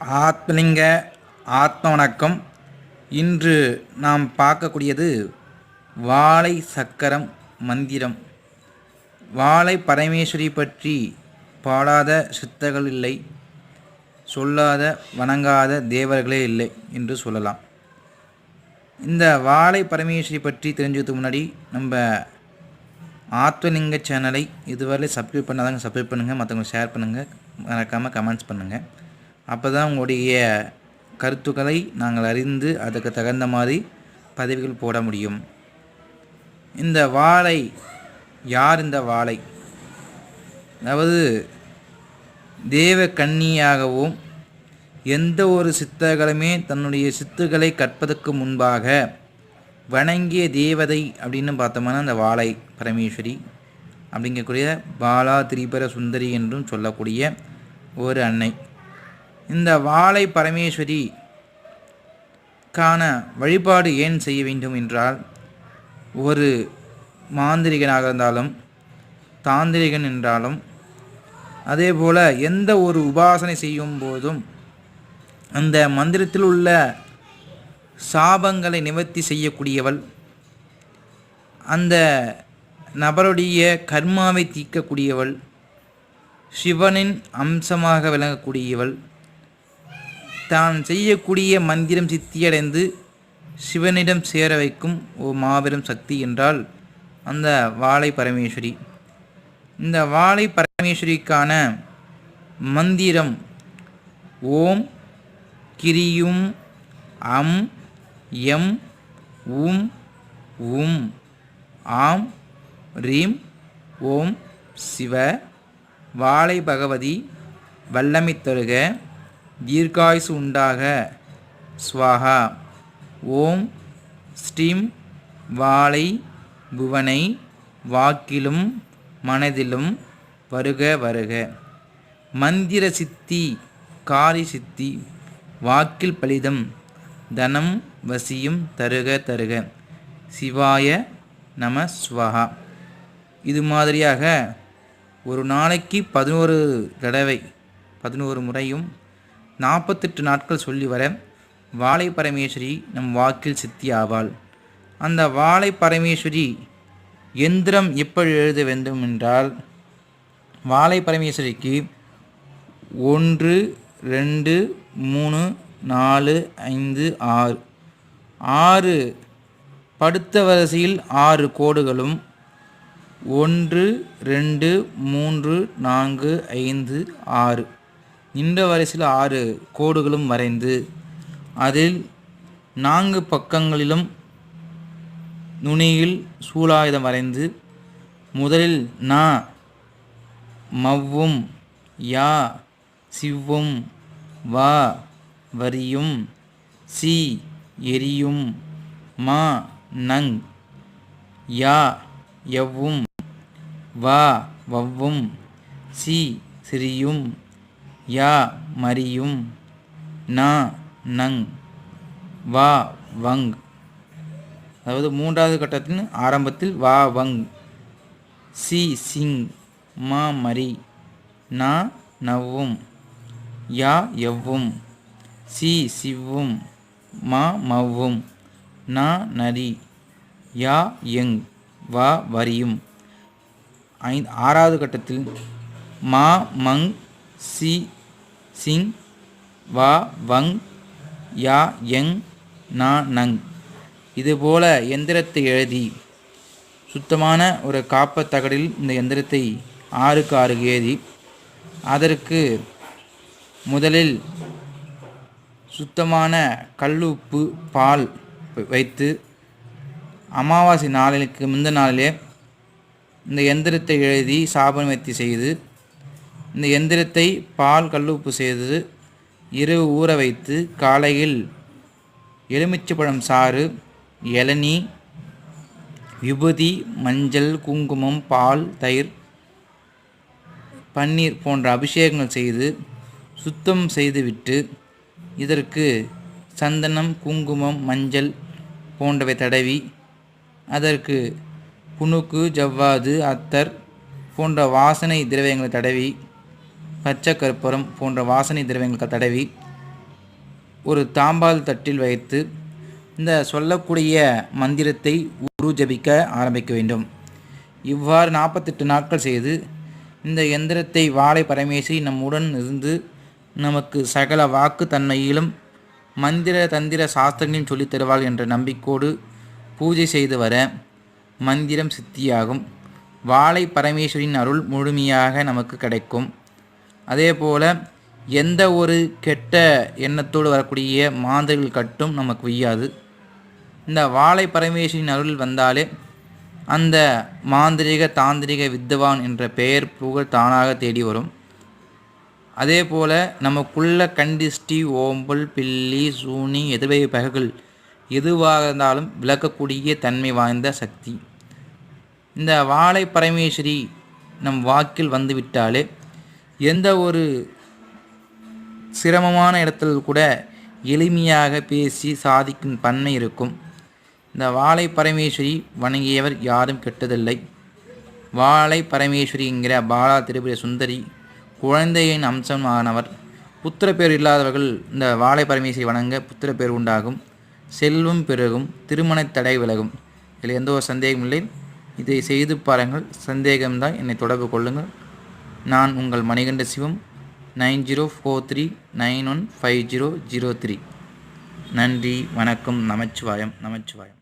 ஆத்மலிங்க ஆத்ம வணக்கம் இன்று நாம் பார்க்கக்கூடியது வாழை சக்கரம் மந்திரம். வாழை பரமேஸ்வரி பற்றி பாடாத சித்தர்கள் இல்லை சொல்லாத வணங்காத தேவர்களே இல்லை என்று சொல்லலாம். இந்த வாழை பரமேஸ்வரி பற்றி தெரிஞ்சதுக்கு முன்னாடி நம்ம ஆத்மலிங்க சேனலை இதுவரை சப்ஸ்கிரைப் பண்ணாதாங்க சப்ஸ்கிரைப் பண்ணுங்கள் மற்றவங்க ஷேர் பண்ணுங்கள் மறக்காமல் கமெண்ட்ஸ் பண்ணுங்கள் அப்போ தான் உங்களுடைய கருத்துக்களை நாங்கள் அறிந்து அதுக்கு தகுந்த மாதிரி பதிவுகள் போட முடியும். இந்த வாழை யார் இந்த வாழை அதாவது தேவ கன்னியாகவும் எந்த ஒரு சித்தர்களுமே தன்னுடைய சித்துக்களை கற்பதற்கு முன்பாக வணங்கிய தேவதை அப்படின்னு பார்த்தோம்னா அந்த வாழை பரமேஸ்வரி அப்படிங்கக்கூடிய பாலா திரிபர சுந்தரி என்றும் சொல்லக்கூடிய ஒரு அன்னை. இந்த வாழை பரமேஸ்வரி கான வழிபாடு ஏன் செய்ய வேண்டும் என்றால் ஒரு மாந்திரிகனாக இருந்தாலும் தாந்திரிகன் என்றாலும் அதே போல் எந்த ஒரு உபாசனை செய்யும் போதும் அந்த மந்திரத்தில் உள்ள சாபங்களை நிவர்த்தி செய்யக்கூடியவள் அந்த நபருடைய கர்மாவை தீர்க்கக்கூடியவள் சிவனின் அம்சமாக விளங்கக்கூடியவள் தான் செய்யக்கூடிய மந்திரம் சித்தியடைந்து சிவனிடம் சேர வைக்கும் ஓ மாபெரும் சக்தி என்றால் அந்த வாழை பரமேஸ்வரி. இந்த வாழை பரமேஸ்வரிக்கான மந்திரம் ஓம் கிரியும் அம் எம் உம் உம் ஆம் ரீம் ஓம் சிவ வாழை பகவதி வல்லமை தருக தீர்காயுசு உண்டாக. ஸ்வாகா ஓம் ஸ்ரீம் வாழை புவனை வாக்கிலும் மனதிலும் வருக வருக. மந்திர சித்தி காரி சித்தி வாக்கில் பலிதம் தனம் வசியும் தருக தருக. சிவாய நம ஸ்வஹா இது மாதிரியாக ஒரு நாளைக்கு பதினோரு தடவை பதினோரு முறையும் நாற்பத்தெட்டு நாட்கள் சொல்லி வர வாழை பரமேஸ்வரி நம் வாக்கில் சித்தி ஆவாள். அந்த வாழை பரமேஸ்வரி எந்திரம் எப்படி எழுத வேண்டும் என்றால் வாழை பரமேஸ்வரிக்கு ஒன்று ரெண்டு மூணு நாலு ஐந்து ஆறு. ஆறு படுத்த வரிசையில் ஆறு கோடுகளும் ஒன்று ரெண்டு மூன்று நான்கு ஐந்து ஆறு. நின்ற வரிசையில் ஆறு கோடுகளும் வரைந்து அதில் நான்கு பக்கங்களிலும் நுனியில் சூலாயுதம் வரைந்து முதலில் நா மவ்வும் யா சிவ்வும் வா வரியும் சி எரியும் மா நங் யா எவ்வும் வா வவ்வும் சி சிரியும் யா மரியும் நா நங் வா வங். அதாவது மூன்றாவது கட்டத்தின் ஆரம்பத்தில் வா வங். சி சிங் மா மரி நா நவ்வும் யா எவ்வும். சி சிவ்வும் மா மவ்வும் நா நரி யா எங் வா வரியும். ஐந்து ஆறாவது கட்டத்தில் மா மங் சி சிங் வா வங் யா எங் நா நங். இதுபோல எந்திரத்தை எழுதி சுத்தமான ஒரு காப்பத் தகடில் இந்த எந்திரத்தை ஆறுக்கு ஆறு ஏறி அதற்கு முதலில் சுத்தமான கல்லுப்பு பால் வைத்து அமாவாசை நாளுக்கு முந்த நாளிலே இந்த எந்திரத்தை எழுதி சாபனவர்த்தி செய்து இந்த எந்திரத்தை பால் கல்லுப்பு செய்து இரவு ஊற வைத்து காலையில் எலுமிச்சைப்பழம் சாறு இளநீ விபூதி மஞ்சள் குங்குமம் பால் தயிர் பன்னீர் போன்ற அபிஷேகங்கள் செய்து சுத்தம் செய்துவிட்டு இதற்கு சந்தனம் குங்குமம் மஞ்சள் போன்றவை தடவி அதற்கு புணுக்கு ஜவ்வாது அத்தர் போன்ற வாசனை திரவியங்களை தடவி பச்சை கற்பூரம் போன்ற வாசனை திரவியங்களுக்கு தடவி ஒரு தாம்பால் தட்டில் வைத்து இந்த சொல்லக்கூடிய மந்திரத்தை உரு ஜபிக்க ஆரம்பிக்க வேண்டும். இவ்வாறு நாற்பத்தெட்டு நாட்கள் செய்து இந்த எந்திரத்தை வாழை பரமேசி நம்முடன் இருந்து நமக்கு சகல வாக்கு தன்மையிலும் மந்திர தந்திர சாஸ்திரங்களையும் சொல்லித் தருவாள் என்ற நம்பிக்கோடு பூஜை செய்து வர மந்திரம் சித்தியாகும். வாழை பரமேஸ்வரின் அருள் முழுமையாக நமக்கு கிடைக்கும். அதே போல் எந்த ஒரு கெட்ட எண்ணத்தோடு வரக்கூடிய மாந்தர்கள் கட்டும் நமக்கு வையாது. இந்த வாழை பரமேஸ்வரின் அருள் வந்தாலே அந்த மாந்திரிக தாந்திரிக வித்வான் என்ற பெயர் புகழ் தானாக தேடி வரும். அதே போல் நமக்குள்ள கண்டிஷ்டி ஓம்பல் பில்லி சூனி எதிர்வை பகைகள் எதுவாக இருந்தாலும் விளக்கக்கூடிய தன்மை வாய்ந்த சக்தி. இந்த வாழை பரமேஸ்வரி நம் வாக்கில் வந்துவிட்டாலே எந்த ஒரு சிரமமான இடத்தில் கூட எளிமையாக பேசி சாதிக்கும் பன்மை இருக்கும். இந்த வாழை பரமேஸ்வரி வணங்கியவர் யாரும் கெட்டதில்லை. வாழை பரமேஸ்வரி என்கிற பாலா திரிபுர சுந்தரி குழந்தையின் அம்சமானவர். புத்திர பேர் இல்லாதவர்கள் இந்த வாழை பரமேஸ்வரி வணங்க புத்திர பேர் உண்டாகும். செல்வம் பெருகும் திருமண தடை விலகும். இதில் எந்த ஒரு சந்தேகமில்லை இதை செய்து பாருங்கள். சந்தேகம்தான் என்னை தொடர்பு கொள்ளுங்கள். நான் உங்கள் Manikanda Sivam nine zero four three nine one five zero zero three. நன்றி வணக்கம் நமச்சிவாயம் நமச்சிவாயம்.